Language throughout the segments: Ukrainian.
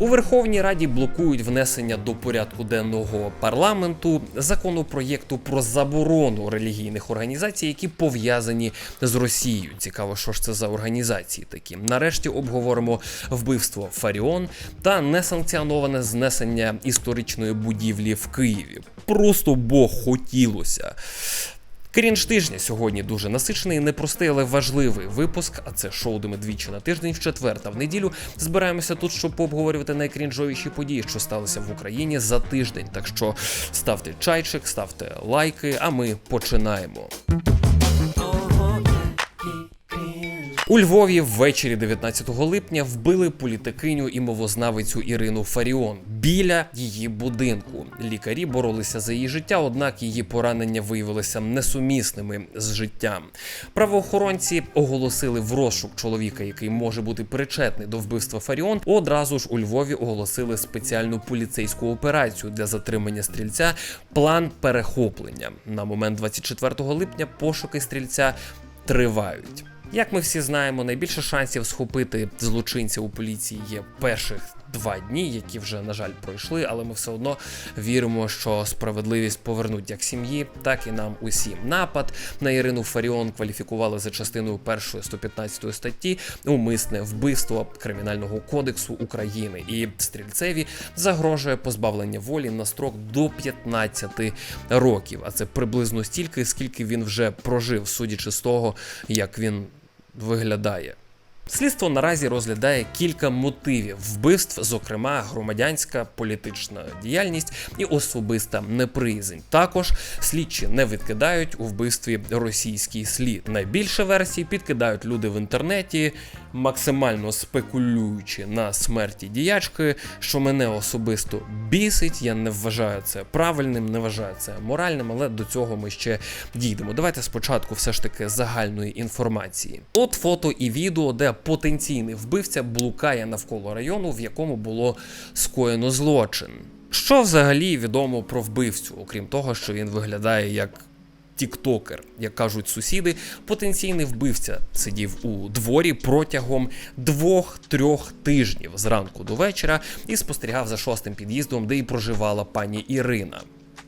У Верховній Раді блокують внесення до порядку денного парламенту законопроєкту про заборону релігійних організацій, які пов'язані з Росією. Цікаво, що ж це за організації такі. Нарешті обговоримо вбивство Фаріон та несанкціоноване знесення історичної будівлі в Києві. Просто бо хотілося. Крінж тижня сьогодні дуже насичений, непростий, але важливий випуск. А це шоу, де ми двічі на тиждень, в четверта. в неділю збираємося тут, щоб пообговорювати найкрінжовіші події, що сталися в Україні за тиждень. Так що ставте чайчик, ставте лайки, а ми починаємо. У Львові ввечері 19 липня вбили політикиню і мовознавицю Ірину Фаріон біля її будинку. Лікарі боролися за її життя, однак її поранення виявилися несумісними з життям. Правоохоронці оголосили в розшук чоловіка, який може бути причетний до вбивства Фаріон. Одразу ж у Львові оголосили спеціальну поліцейську операцію для затримання стрільця. План перехоплення на момент 24 липня пошуки стрільця тривають. Як ми всі знаємо, найбільше шансів схопити злочинця у поліції є перших два дні, які вже на жаль пройшли, але ми все одно віримо, що справедливість повернуть як сім'ї, так і нам усім. Напад на Ірину Фаріон кваліфікували за частиною першої 115 статті умисне вбивство кримінального кодексу України. І стрільцеві загрожує позбавлення волі на строк до 15 років. А це приблизно стільки, скільки він вже прожив, судячи з того, як він виглядає. Слідство наразі розглядає кілька мотивів вбивств, зокрема громадянська політична діяльність і особиста неприязнь. Також слідчі не відкидають у вбивстві російський слід. Найбільше версій підкидають люди в інтернеті, максимально спекулюючи на смерті діячки, що мене особисто бісить. Я не вважаю це правильним, не вважаю це моральним, але до цього ми ще дійдемо. Давайте спочатку все ж таки загальної інформації. От фото і відео, де потенційний вбивця блукає навколо району, в якому було скоєно злочин. Що взагалі відомо про вбивцю, окрім того, що він виглядає як тіктокер, як кажуть сусіди, потенційний вбивця сидів у дворі протягом двох-трьох тижнів зранку до вечора і спостерігав за шостим під'їздом, де і проживала пані Ірина.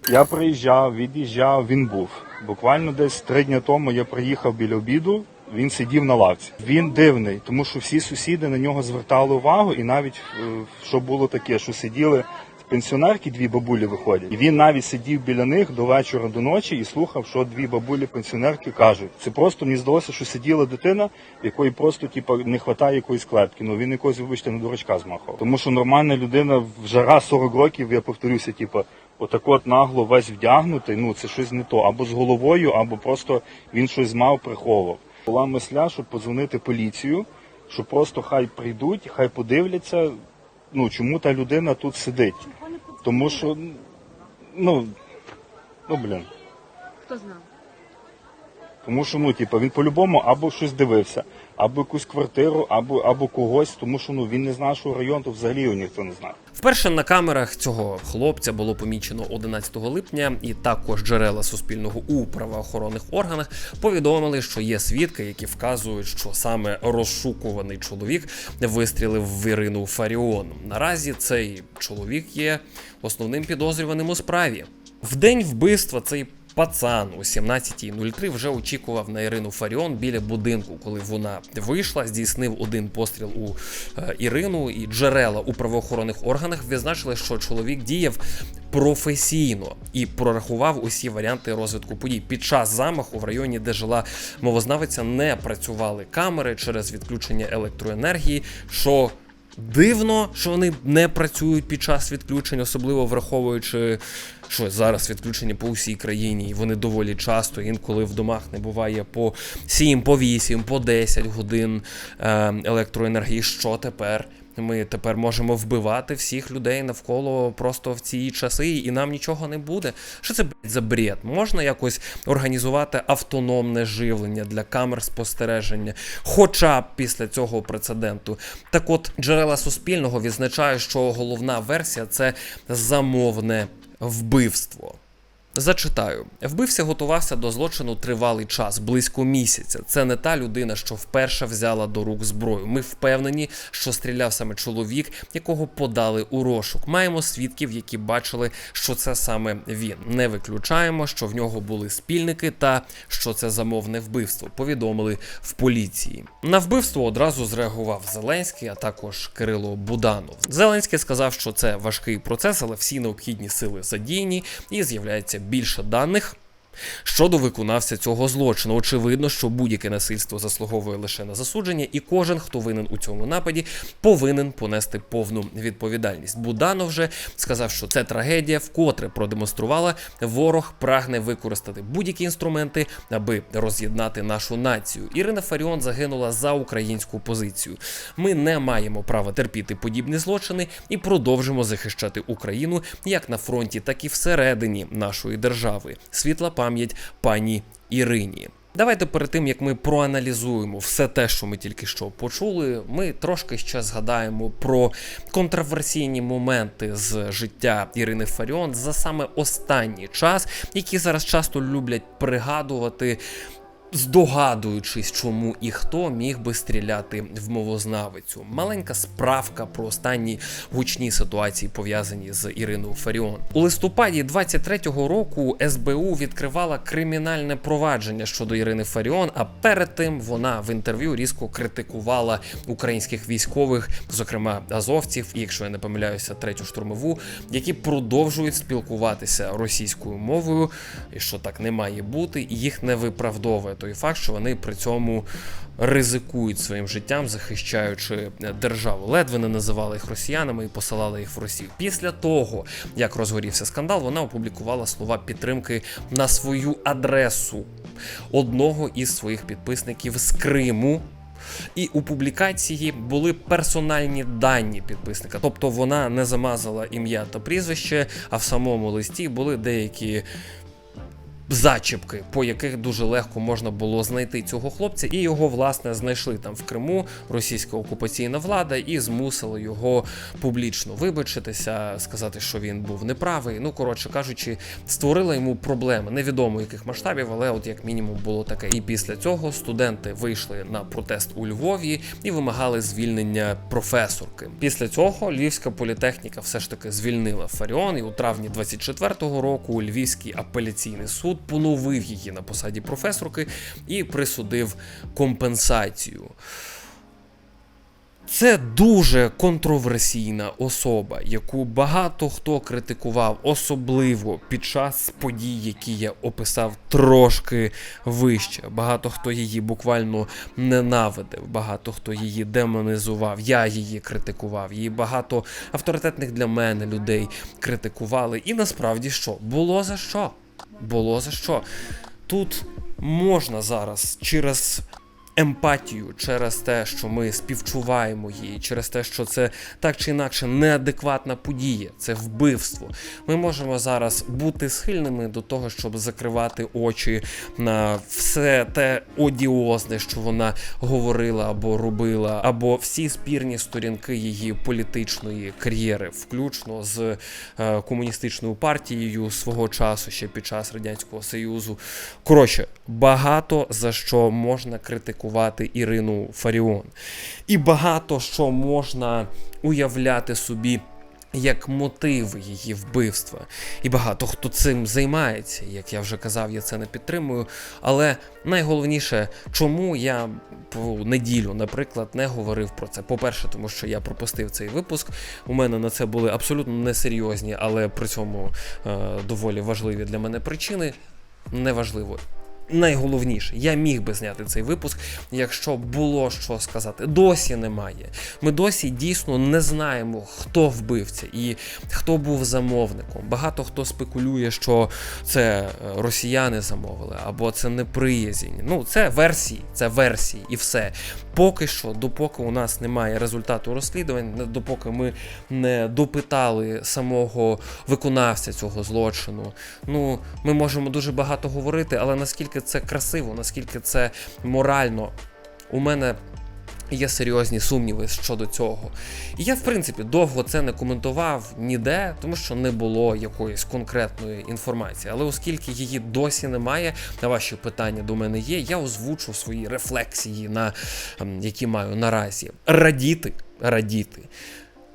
Я приїжджав, від'їжджав, він був. Буквально десь три дні тому я приїхав біля обіду. Він сидів на лавці. Він дивний, тому що всі сусіди на нього звертали увагу, і навіть е, що було таке, що сиділи пенсіонерки, дві бабулі виходять, і він навіть сидів біля них до вечора, до ночі і слухав, що дві бабулі пенсіонерки кажуть. Це просто мені здалося, що сиділа дитина, якої просто типу, не вистачає якоїсь клепки. Ну він якось, вибачте, на дурачка змахав. Тому що нормальна людина в жара 40 років, я повторюся, типу, отак от нагло весь вдягнутий, ну це щось не то. Або з головою, або просто він щось мав, приховував. Була мисля, щоб подзвонити поліцію, що просто хай прийдуть, хай подивляться, ну чому та людина тут сидить. Тому що, ну, ну блін. Хто знав? Тому що, ну, типу, він по-любому або щось дивився, або якусь квартиру, або, або когось, тому що ну він не з нашого району, то взагалі його ніхто не знає. Вперше на камерах цього хлопця було помічено 11 липня, і також джерела суспільного у правоохоронних органах повідомили, що є свідки, які вказують, що саме розшукуваний чоловік вистрілив в Ірину Фаріон. Наразі цей чоловік є основним підозрюваним у справі. В день вбивства цей Пацан о 17.03 вже очікував на Ірину Фаріон біля будинку, коли вона вийшла, здійснив один постріл у е, Ірину, і джерела у правоохоронних органах відзначили, що чоловік діяв професійно і прорахував усі варіанти розвитку подій. Під час замаху в районі, де жила мовознавиця, не працювали камери через відключення електроенергії. що Дивно, що вони не працюють під час відключень, особливо враховуючи, що зараз відключення по усій країні, і вони доволі часто, інколи в домах не буває по 7, по 8, по 10 годин е, електроенергії. Що тепер? Ми тепер можемо вбивати всіх людей навколо просто в ці часи, і нам нічого не буде. Що це блядь, за бред? Можна якось організувати автономне живлення для камер спостереження, хоча б після цього прецеденту. Так от джерела суспільного відзначають, що головна версія це замовне вбивство. Зачитаю, вбивця готувався до злочину тривалий час, близько місяця. Це не та людина, що вперше взяла до рук зброю. Ми впевнені, що стріляв саме чоловік, якого подали у розшук. Маємо свідків, які бачили, що це саме він. Не виключаємо, що в нього були спільники та що це замовне вбивство. Повідомили в поліції. На вбивство одразу зреагував Зеленський, а також Кирило Буданов. Зеленський сказав, що це важкий процес, але всі необхідні сили задіяні і з'являється більше даних. Щодо виконавця цього злочину, очевидно, що будь-яке насильство заслуговує лише на засудження, і кожен, хто винен у цьому нападі, повинен понести повну відповідальність. Буданов же сказав, що це трагедія, вкотре продемонструвала, ворог прагне використати будь-які інструменти, аби роз'єднати нашу націю. Ірина Фаріон загинула за українську позицію. Ми не маємо права терпіти подібні злочини і продовжимо захищати Україну як на фронті, так і всередині нашої держави. Світла пам'ять пані Ірині. Давайте перед тим як ми проаналізуємо все те, що ми тільки що почули, ми трошки ще згадаємо про контроверсійні моменти з життя Ірини Фаріон за саме останній час, які зараз часто люблять пригадувати. Здогадуючись, чому і хто міг би стріляти в мовознавицю. Маленька справка про останні гучні ситуації, пов'язані з Іриною Фаріон. У листопаді 23-го року СБУ відкривала кримінальне провадження щодо Ірини Фаріон. А перед тим вона в інтерв'ю різко критикувала українських військових, зокрема азовців, і якщо я не помиляюся, третю штурмову, які продовжують спілкуватися російською мовою, і що так не має бути, і їх не виправдовує той факт, що вони при цьому ризикують своїм життям, захищаючи е, державу. Ледве не називали їх росіянами і посилали їх в Росію. Після того, як розгорівся скандал, вона опублікувала слова підтримки на свою адресу одного із своїх підписників з Криму. І у публікації були персональні дані підписника, тобто вона не замазала ім'я та прізвище, а в самому листі були деякі зачіпки, по яких дуже легко можна було знайти цього хлопця, і його власне знайшли там в Криму російська окупаційна влада і змусили його публічно вибачитися, сказати, що він був неправий. Ну коротше кажучи, створила йому проблеми невідомо яких масштабів, але от як мінімум було таке. І після цього студенти вийшли на протест у Львові і вимагали звільнення професорки. Після цього Львівська політехніка все ж таки звільнила Фаріон, і у травні 24-го року Львівський апеляційний суд поновив її на посаді професорки і присудив компенсацію. Це дуже контроверсійна особа, яку багато хто критикував, особливо під час подій, які я описав трошки вище. Багато хто її буквально ненавидив, багато хто її демонізував. Я її критикував. Її багато авторитетних для мене людей критикували. І насправді що? Було за що? Було за що? Тут можна зараз через емпатію, через те, що ми співчуваємо її, через те, що це так чи інакше неадекватна подія, це вбивство. Ми можемо зараз бути схильними до того, щоб закривати очі на все те одіозне, що вона говорила або робила, або всі спірні сторінки її політичної кар'єри, включно з е, комуністичною партією свого часу, ще під час радянського союзу. Коротше, багато за що можна критикувати Ірину Фаріон, і багато що можна уявляти собі. Як мотиви її вбивства, і багато хто цим займається, як я вже казав, я це не підтримую. Але найголовніше, чому я по неділю, наприклад, не говорив про це. По-перше, тому що я пропустив цей випуск. У мене на це були абсолютно несерйозні, але при цьому е, доволі важливі для мене причини. Неважливо. Найголовніше, я міг би зняти цей випуск, якщо було що сказати. Досі немає. Ми досі дійсно не знаємо, хто вбивця і хто був замовником. Багато хто спекулює, що це е, росіяни замовили, або це неприязінь. Ну, це версії, це версії і все. Поки що, допоки у нас немає результату розслідувань, допоки ми не допитали самого виконавця цього злочину. Ну, ми можемо дуже багато говорити, але наскільки це красиво, наскільки це морально, у мене Є серйозні сумніви щодо цього. І я, в принципі, довго це не коментував ніде, тому що не було якоїсь конкретної інформації. Але оскільки її досі немає, на ваші питання до мене є, я озвучу свої рефлексії, на ем, які маю наразі. Радіти, радіти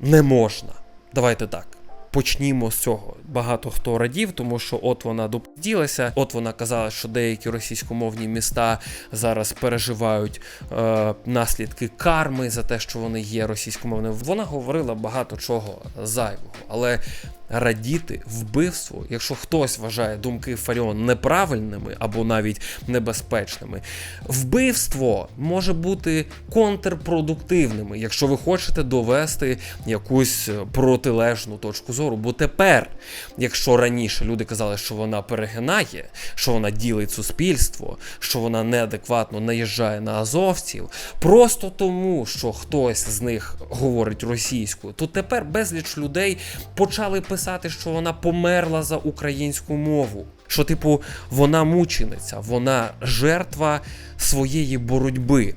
не можна. Давайте так. Почнімо з цього. Багато хто радів, тому що от вона допділася, от вона казала, що деякі російськомовні міста зараз переживають е, наслідки карми за те, що вони є російськомовними. Вона говорила багато чого зайвого, але радіти вбивству, якщо хтось вважає думки Фаріон неправильними або навіть небезпечними, вбивство може бути контрпродуктивними, якщо ви хочете довести якусь е, протилежну точку зору. Бо тепер, якщо раніше люди казали, що вона перегинає, що вона ділить суспільство, що вона неадекватно наїжджає на азовців, просто тому, що хтось з них говорить російською, то тепер безліч людей почали писати, що вона померла за українську мову. Що, типу, вона мучениця, вона жертва своєї боротьби.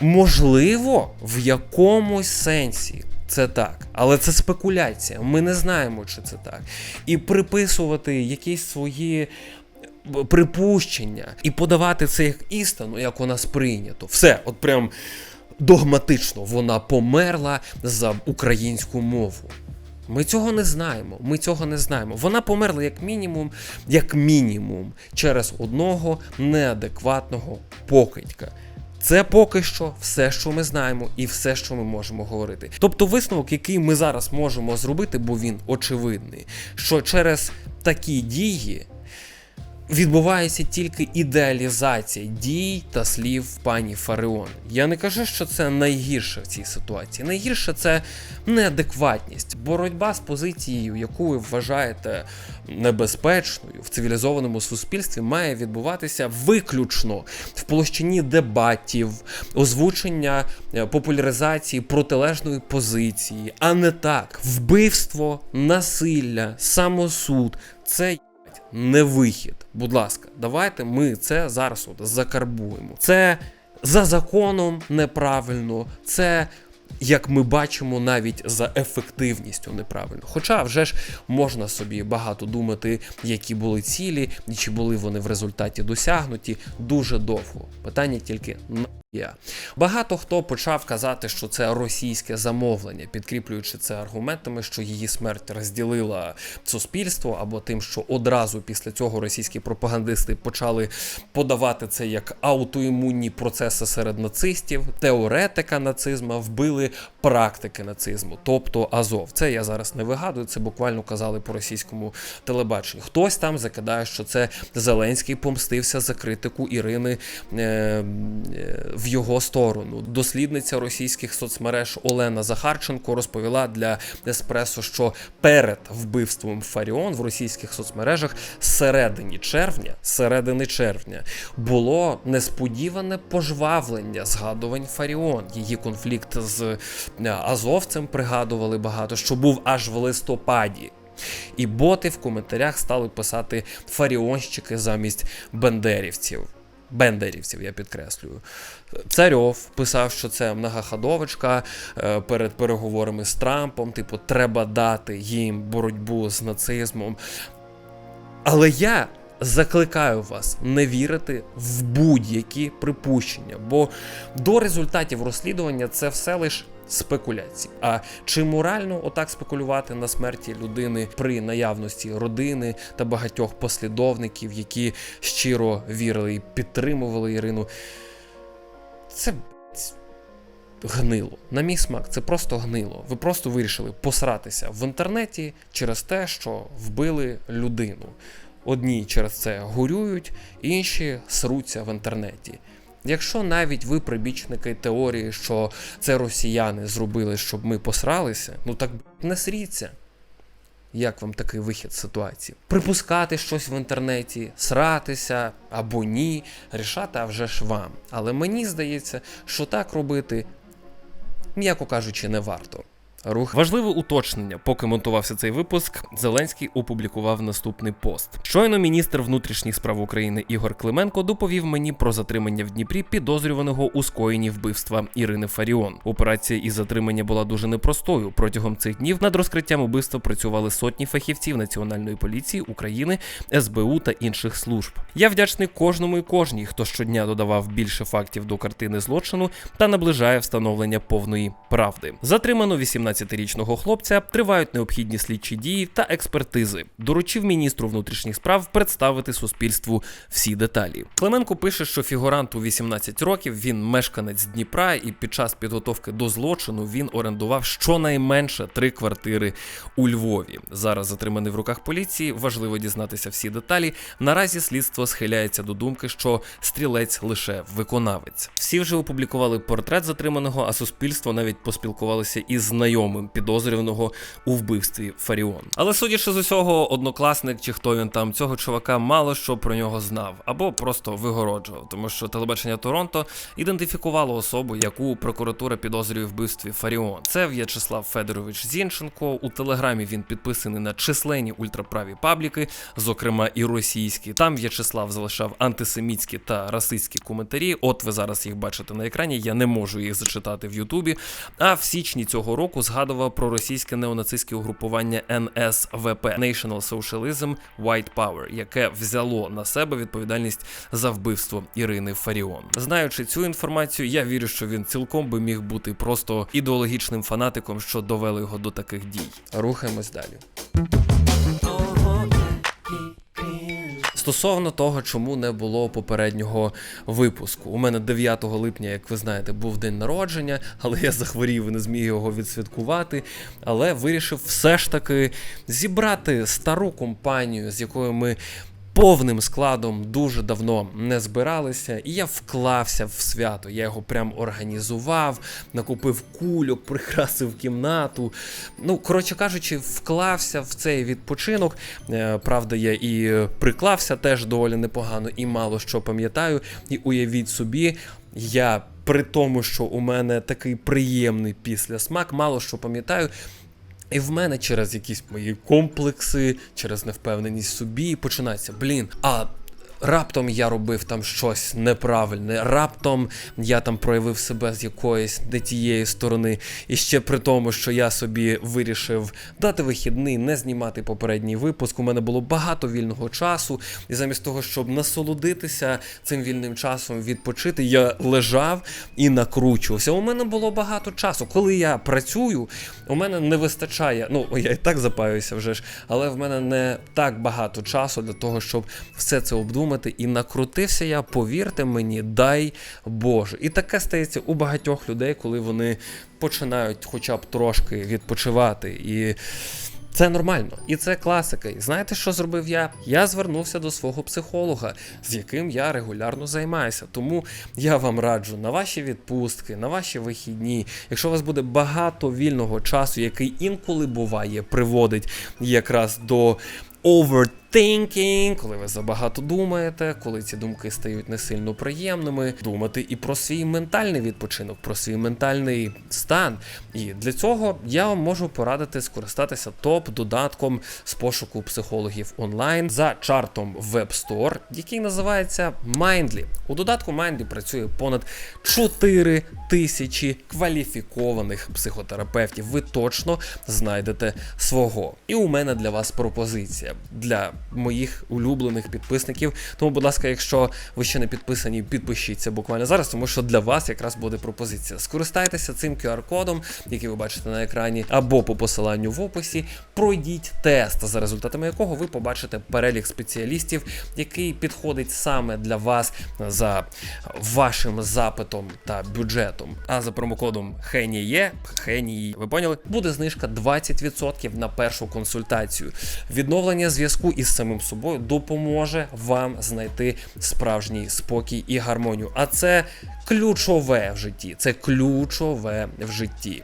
Можливо, в якомусь сенсі це так, але це спекуляція. Ми не знаємо, чи це так. І приписувати якісь свої припущення і подавати це як істину, як у нас прийнято. Все, от прям догматично вона померла за українську мову. Ми цього не знаємо. Ми цього не знаємо. Вона померла як мінімум, як мінімум, через одного неадекватного покидька. Це поки що все, що ми знаємо, і все, що ми можемо говорити. Тобто, висновок, який ми зараз можемо зробити, бо він очевидний, що через такі дії відбувається тільки ідеалізація дій та слів пані Фареон. Я не кажу, що це найгірше в цій ситуації. Найгірше це неадекватність, боротьба з позицією, яку ви вважаєте небезпечною в цивілізованому суспільстві, має відбуватися виключно в площині дебатів, озвучення е, популяризації протилежної позиції, а не так. Вбивство, насилля, самосуд це не вихід. Будь ласка, давайте ми це зараз от закарбуємо. Це за законом неправильно, це. Як ми бачимо, навіть за ефективністю неправильно. Хоча вже ж можна собі багато думати, які були цілі, і чи були вони в результаті досягнуті дуже довго. Питання тільки я. Багато хто почав казати, що це російське замовлення, підкріплюючи це аргументами, що її смерть розділила суспільство, або тим, що одразу після цього російські пропагандисти почали подавати це як аутоімунні процеси серед нацистів, теоретика нацизму вбили практики нацизму, тобто Азов. Це я зараз не вигадую, це буквально казали по російському телебаченню. Хтось там закидає, що це Зеленський помстився за критику Ірини. Е, е, в його сторону. Дослідниця російських соцмереж Олена Захарченко розповіла для Еспресо, що перед вбивством Фаріон в російських соцмережах середині червня, середини червня було несподіване пожвавлення згадувань Фаріон. Її конфлікт з е, азовцем пригадували багато, що був аж в листопаді. І боти в коментарях стали писати фаріонщики замість бендерівців. Бендерівців, я підкреслюю. Царьов писав, що це многоходовочка е, перед переговорами з Трампом. Типу, треба дати їм боротьбу з нацизмом. Але я закликаю вас не вірити в будь-які припущення, бо до результатів розслідування це все лише спекуляції. А чи морально отак спекулювати на смерті людини при наявності родини та багатьох послідовників, які щиро вірили і підтримували Ірину? Це гнило. На мій смак, це просто гнило. Ви просто вирішили посратися в інтернеті через те, що вбили людину. Одні через це горюють, інші сруться в інтернеті. Якщо навіть ви прибічники теорії, що це росіяни зробили, щоб ми посралися, ну так не сріться. Як вам такий вихід з ситуації? Припускати щось в інтернеті, сратися або ні, рішати вже ж вам. Але мені здається, що так робити, м'яко кажучи, не варто. Рух важливе уточнення. Поки монтувався цей випуск, Зеленський опублікував наступний пост. Щойно міністр внутрішніх справ України Ігор Клименко доповів мені про затримання в Дніпрі підозрюваного у скоєнні вбивства Ірини Фаріон. Операція із затримання була дуже непростою. Протягом цих днів над розкриттям убивства працювали сотні фахівців Національної поліції України, СБУ та інших служб. Я вдячний кожному і кожній, хто щодня додавав більше фактів до картини злочину та наближає встановлення повної правди. Затримано 18-річного хлопця, тривають необхідні слідчі дії та експертизи. Доручив міністру внутрішніх справ представити суспільству всі деталі. Клименко пише, що фігуранту 18 років він мешканець Дніпра, і під час підготовки до злочину він орендував щонайменше три квартири у Львові. Зараз затриманий в руках поліції. Важливо дізнатися всі деталі. Наразі слідство схиляється до думки, що стрілець лише виконавець. Всі вже опублікували портрет затриманого, а суспільство навіть поспілкувалося із знайомим підозрюваного у вбивстві Фаріон. Але судячи з усього, однокласник чи хто він там цього чувака мало що про нього знав або просто вигороджував, тому що телебачення Торонто ідентифікувало особу, яку прокуратура підозрює вбивстві Фаріон. Це В'ячеслав Федорович Зінченко. У телеграмі він підписаний на численні ультраправі пабліки, зокрема і російські. Там В'ячеслав залишав антисемітські та расистські коментарі. От ви зараз їх бачите на екрані. Я не можу їх зачитати в Ютубі. А в січні цього року згадував про російське неонацистське угрупування НСВП National Socialism White Power, яке взяло на себе відповідальність за вбивство Ірини Фаріон. Знаючи цю інформацію, я вірю, що він цілком би міг бути просто ідеологічним фанатиком, що довели його до таких дій. Рухаємось далі. Стосовно того, чому не було попереднього випуску. У мене 9 липня, як ви знаєте, був день народження, але я захворів і не зміг його відсвяткувати. Але вирішив все ж таки зібрати стару компанію, з якою ми. Повним складом дуже давно не збиралися, і я вклався в свято. Я його прям організував, накупив кульок, прикрасив кімнату. Ну, коротше кажучи, вклався в цей відпочинок. Е, Правда, я і приклався теж доволі непогано, і мало що пам'ятаю. І уявіть собі, я при тому, що у мене такий приємний післясмак, мало що пам'ятаю. І в мене через якісь мої комплекси, через невпевненість собі починається, блін, а раптом я робив там щось неправильне, раптом я там проявив себе з якоїсь не тієї сторони. І ще при тому, що я собі вирішив дати вихідний, не знімати попередній випуск. У мене було багато вільного часу, і замість того, щоб насолодитися цим вільним часом, відпочити, я лежав і накручувався. У мене було багато часу. Коли я працюю, у мене не вистачає. Ну, я і так запаюся вже ж, але в мене не так багато часу для того, щоб все це обдумати. І накрутився я, повірте мені, дай Боже. І таке стається у багатьох людей, коли вони починають хоча б трошки відпочивати. І це нормально, і це класика. І знаєте, що зробив я? Я звернувся до свого психолога, з яким я регулярно займаюся. Тому я вам раджу на ваші відпустки, на ваші вихідні. Якщо у вас буде багато вільного часу, який інколи буває, приводить якраз до overthinking, коли ви забагато думаєте, коли ці думки стають не сильно приємними, думати і про свій ментальний відпочинок, про свій ментальний стан. І для цього я вам можу порадити скористатися топ-додатком з пошуку психологів онлайн за чартом Web Store, який називається Mindly. У додатку Mindly працює понад 4 тисячі кваліфікованих психотерапевтів. Ви точно знайдете свого. І у мене для вас пропозиція для моїх улюблених підписників. Тому, будь ласка, якщо ви ще не підписані, підпишіться буквально зараз, тому що для вас якраз буде пропозиція. Скористайтеся цим QR-кодом, який ви бачите на екрані, або по посиланню в описі. Пройдіть тест, за результатами якого ви побачите перелік спеціалістів, який підходить саме для вас за вашим запитом та бюджетом. А за промокодом HENIE, HENIE, ви поняли, буде знижка 20% на першу консультацію. Відновлення зв'язку із самим собою допоможе вам знайти справжній спокій і гармонію. А це ключове в житті. Це ключове в житті.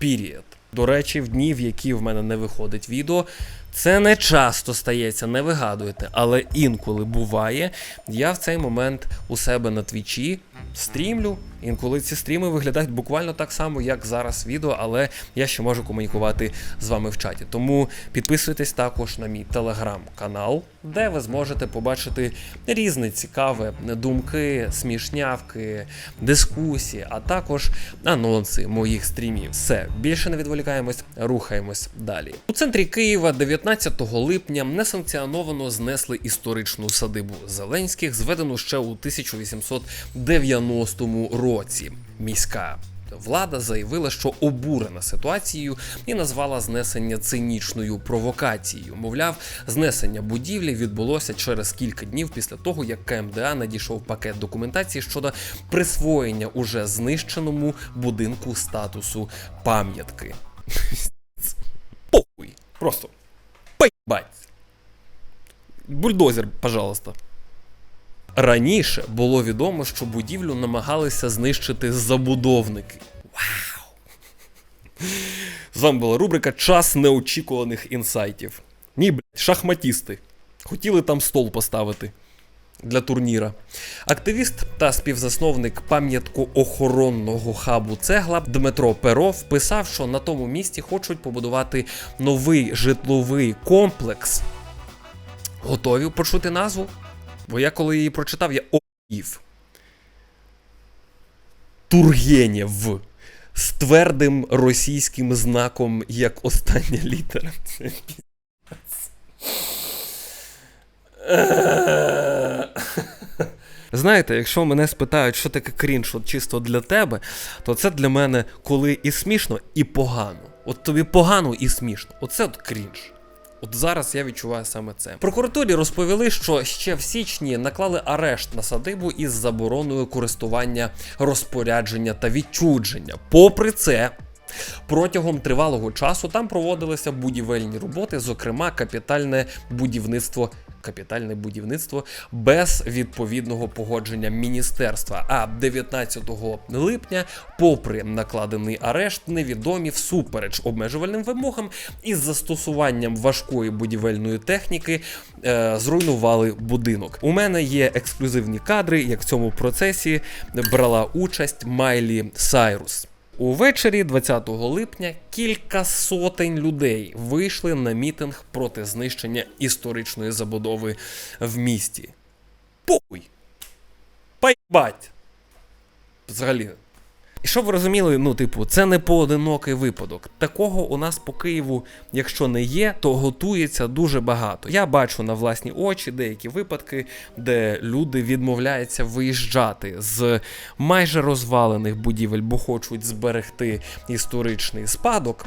Period. До речі, в дні, в які в мене не виходить відео, Це не часто стається, не вигадуєте, але інколи буває. Я в цей момент у себе на твічі стрімлю. Інколи ці стріми виглядають буквально так само, як зараз відео, але я ще можу комунікувати з вами в чаті. Тому підписуйтесь також на мій телеграм-канал, де ви зможете побачити різні цікаві думки, смішнявки, дискусії, а також анонси моїх стрімів. Все, більше не відволікаємось, рухаємось далі. У центрі Києва 19 липня несанкціоновано знесли історичну садибу Зеленських, зведену ще у 1890 році. Міська Влада заявила, що обурена ситуацією і назвала знесення цинічною провокацією. Мовляв, знесення будівлі відбулося через кілька днів після того, як КМДА надійшов пакет документації щодо присвоєння уже знищеному будинку статусу пам'ятки. Похуй. Просто поїбать. Бульдозер, пожалуйста. Раніше було відомо, що будівлю намагалися знищити забудовники. Вау! З вами була рубрика Час неочікуваних інсайтів. Ні, блядь, шахматісти. Хотіли там стол поставити для турніра. Активіст та співзасновник пам'ятко-охоронного хабу цегла Дмитро Перов писав, що на тому місці хочуть побудувати новий житловий комплекс. Готові почути назву? Бо я коли її прочитав, я оїв. Тургенєв. З твердим російським знаком як остання літера. Це. Знаєте, якщо мене спитають, що таке крінж от чисто для тебе, то це для мене коли і смішно, і погано. От тобі погано і смішно. Оце от крінж. От зараз я відчуваю саме це. Прокуратурі розповіли, що ще в січні наклали арешт на садибу із забороною користування розпорядження та відчудження. Попри це. Протягом тривалого часу там проводилися будівельні роботи, зокрема капітальне будівництво. Капітальне будівництво без відповідного погодження міністерства. А 19 липня, попри накладений арешт, невідомі всупереч обмежувальним вимогам із застосуванням важкої будівельної техніки е, зруйнували будинок. У мене є ексклюзивні кадри, як в цьому процесі брала участь Майлі Сайрус. Увечері 20 липня кілька сотень людей вийшли на мітинг проти знищення історичної забудови в місті. Похуй! Поїбать! Взагалі. І щоб ви розуміли, ну, типу, це не поодинокий випадок. Такого у нас по Києву, якщо не є, то готується дуже багато. Я бачу на власні очі деякі випадки, де люди відмовляються виїжджати з майже розвалених будівель, бо хочуть зберегти історичний спадок.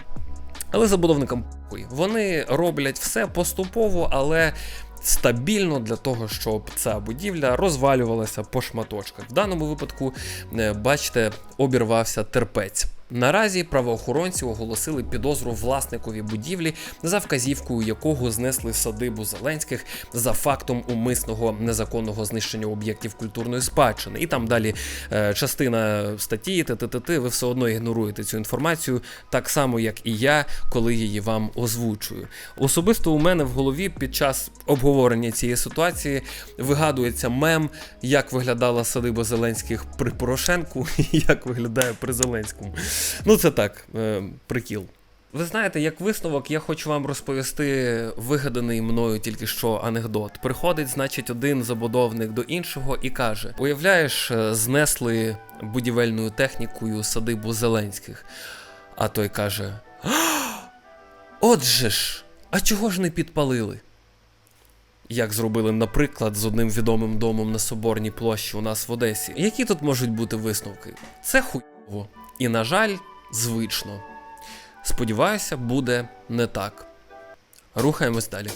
Але забудовникам. Вони роблять все поступово, але стабільно для того, щоб ця будівля розвалювалася по шматочках. В даному випадку, е, бачите, обірвався терпець. Наразі правоохоронці оголосили підозру власникові будівлі, за вказівкою якого знесли садибу Зеленських за фактом умисного незаконного знищення об'єктів культурної спадщини. І там далі е, частина статті, ТТТ, ви все одно ігноруєте цю інформацію, так само як і я, коли її вам озвучую. Особисто у мене в голові під час обговорення цієї ситуації вигадується мем, як виглядала садиба Зеленських при Порошенку і як виглядає при Зеленському. Ну, це так, е, прикіл. Ви знаєте, як висновок, я хочу вам розповісти вигаданий мною тільки що анекдот. Приходить, значить, один забудовник до іншого і каже: Уявляєш, е, знесли будівельною технікою садибу Зеленських. А той каже: Отже ж, а чого ж не підпалили? Як зробили, наприклад, з одним відомим домом на Соборній площі у нас в Одесі. Які тут можуть бути висновки? Це хуйово. І, на жаль, звично. Сподіваюся, буде не так. Рухаємось далі.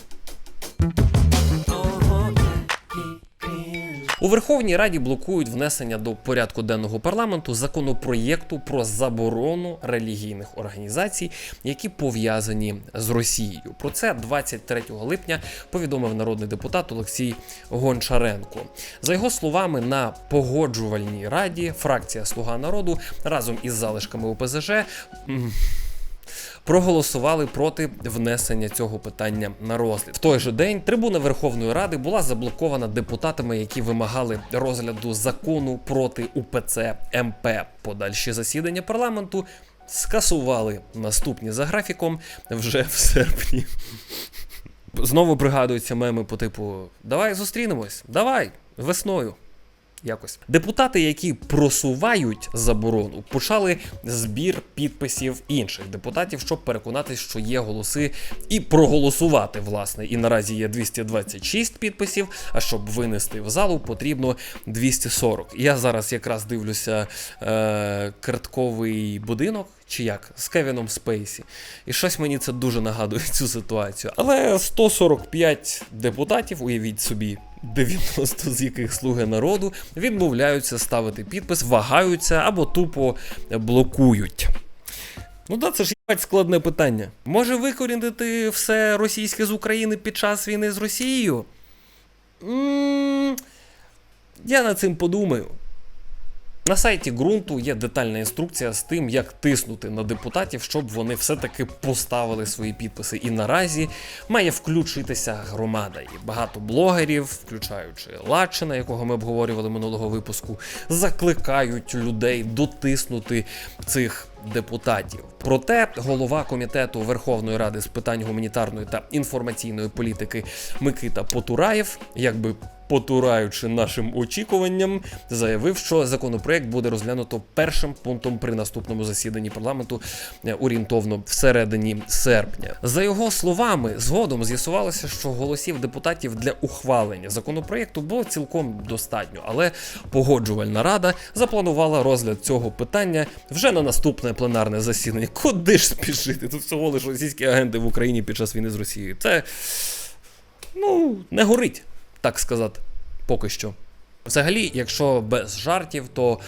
У Верховній Раді блокують внесення до порядку денного парламенту законопроєкту про заборону релігійних організацій, які пов'язані з Росією. Про це 23 липня повідомив народний депутат Олексій Гончаренко. За його словами, на погоджувальній раді фракція Слуга народу разом із залишками ОПЗЖ. Проголосували проти внесення цього питання на розгляд. В той же день трибуна Верховної Ради була заблокована депутатами, які вимагали розгляду закону проти УПЦ МП. Подальші засідання парламенту скасували наступні за графіком вже в серпні. Знову пригадуються меми по типу: Давай зустрінемось, давай весною. Якось депутати, які просувають заборону, почали збір підписів інших депутатів, щоб переконатись, що є голоси, і проголосувати. Власне, і наразі є 226 підписів. А щоб винести в залу, потрібно 240. Я зараз якраз дивлюся е, картковий будинок. Чи як з Кевіном Спейсі, і щось мені це дуже нагадує цю ситуацію. Але 145 депутатів, уявіть собі, 90 з яких слуги народу відмовляються ставити підпис, вагаються або тупо блокують. Ну да, це ж складне питання. Може викорінити все російське з України під час війни з Росією? м я над цим подумаю. На сайті ґрунту є детальна інструкція з тим, як тиснути на депутатів, щоб вони все-таки поставили свої підписи. І наразі має включитися громада. І багато блогерів, включаючи Лачина, якого ми обговорювали минулого випуску, закликають людей дотиснути цих депутатів. Проте голова комітету Верховної Ради з питань гуманітарної та інформаційної політики Микита Потураєв, якби потураючи нашим очікуванням, заявив, що законопроект буде розглянуто першим пунктом при наступному засіданні парламенту е, орієнтовно всередині серпня. За його словами, згодом з'ясувалося, що голосів депутатів для ухвалення законопроекту було цілком достатньо, але погоджувальна рада запланувала розгляд цього питання вже на наступне пленарне засідання. Куди ж спішити? Тут всього лише російські агенти в Україні під час війни з Росією. Це ну не горить так сказати, поки що. Взагалі, якщо без жартів, то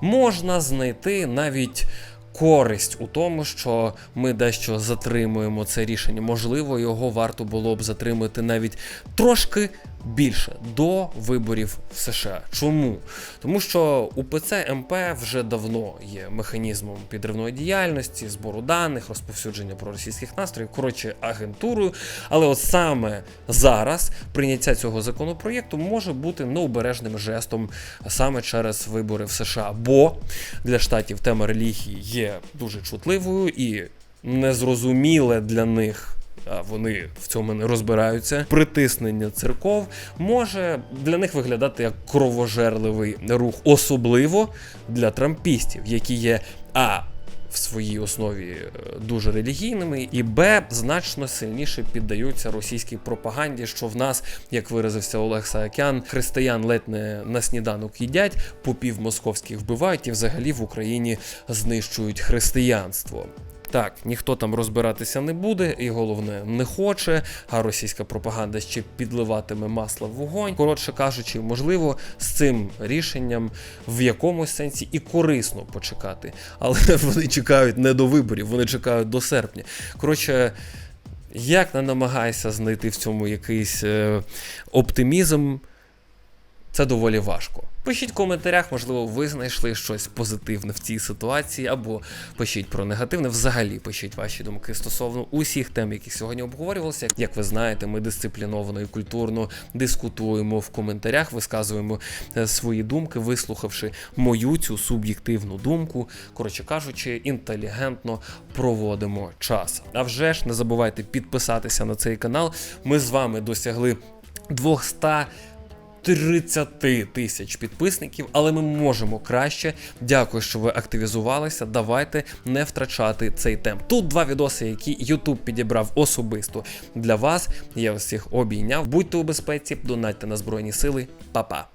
можна знайти навіть користь у тому, що ми дещо затримуємо це рішення. Можливо, його варто було б затримати навіть трошки більше до виборів в США. Чому? Тому що УПЦ МП вже давно є механізмом підривної діяльності, збору даних, розповсюдження проросійських настроїв, коротше, агентурою. Але от саме зараз прийняття цього законопроєкту може бути необережним жестом саме через вибори в США. Бо для штатів тема релігії є дуже чутливою і незрозуміле для них вони в цьому не розбираються. Притиснення церков може для них виглядати як кровожерливий рух, особливо для трампістів, які є а. В своїй основі е, дуже релігійними, і Б значно сильніше піддаються російській пропаганді, що в нас, як виразився Олег Саакян, християн ледь не на сніданок їдять, попів московських вбивають і взагалі в Україні знищують християнство. Так, ніхто там розбиратися не буде, і головне не хоче. А російська пропаганда ще підливатиме масло в вогонь. Коротше кажучи, можливо, з цим рішенням в якомусь сенсі і корисно почекати. Але вони чекають не до виборів, вони чекають до серпня. Коротше. Як не намагайся знайти в цьому якийсь е, оптимізм, це доволі важко. Пишіть в коментарях, можливо, ви знайшли щось позитивне в цій ситуації, або пишіть про негативне. Взагалі пишіть ваші думки стосовно усіх тем, які сьогодні обговорювалися. Як ви знаєте, ми дисципліновано і культурно дискутуємо в коментарях, висказуємо е, свої думки, вислухавши мою цю суб'єктивну думку. Коротше кажучи, інтелігентно проводимо час. А вже ж не забувайте підписатися на цей канал. Ми з вами досягли 200 30 тисяч підписників, але ми можемо краще. Дякую, що ви активізувалися. Давайте не втрачати цей темп. Тут два відоси, які YouTube підібрав особисто для вас. Я всіх обійняв. Будьте у безпеці, донатьте на збройні сили. Па-па.